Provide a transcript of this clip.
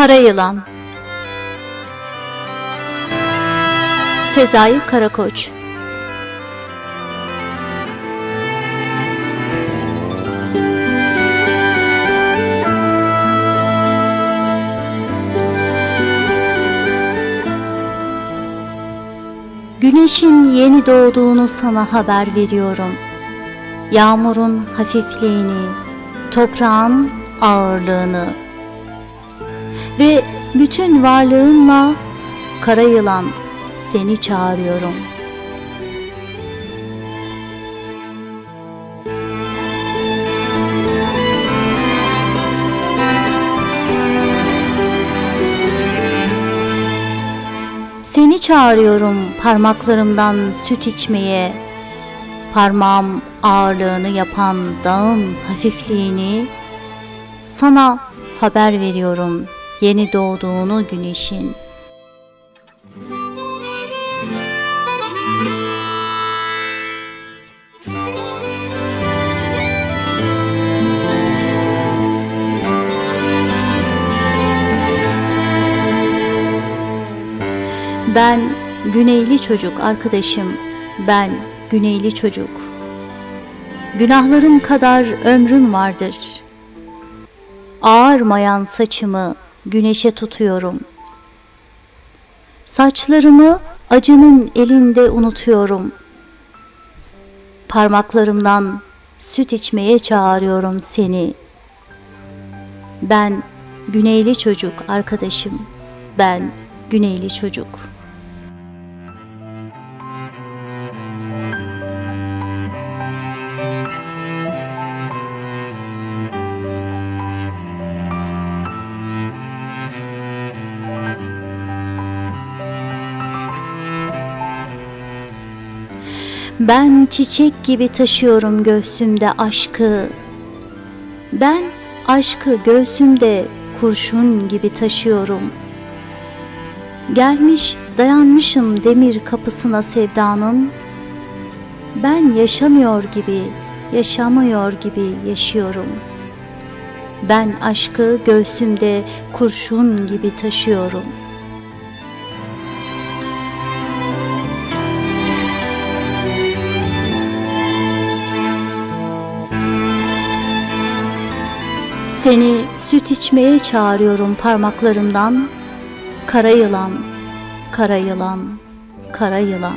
Kara Yılan. Sezai Karakoç. Güneşin yeni doğduğunu sana haber veriyorum. Yağmurun hafifliğini, toprağın ağırlığını ve bütün varlığınla kara yılan seni çağırıyorum. Seni çağırıyorum parmaklarımdan süt içmeye. Parmağım ağırlığını yapan dağın hafifliğini sana haber veriyorum yeni doğduğunu güneşin. Ben güneyli çocuk arkadaşım, ben güneyli çocuk. Günahlarım kadar ömrüm vardır. Ağarmayan saçımı güneşe tutuyorum. Saçlarımı acının elinde unutuyorum. Parmaklarımdan süt içmeye çağırıyorum seni. Ben güneyli çocuk arkadaşım. Ben güneyli çocuk. Ben çiçek gibi taşıyorum göğsümde aşkı. Ben aşkı göğsümde kurşun gibi taşıyorum. Gelmiş dayanmışım demir kapısına sevdanın. Ben yaşamıyor gibi, yaşamıyor gibi yaşıyorum. Ben aşkı göğsümde kurşun gibi taşıyorum. Seni süt içmeye çağırıyorum parmaklarımdan. Kara yılan, kara yılan, kara yılan.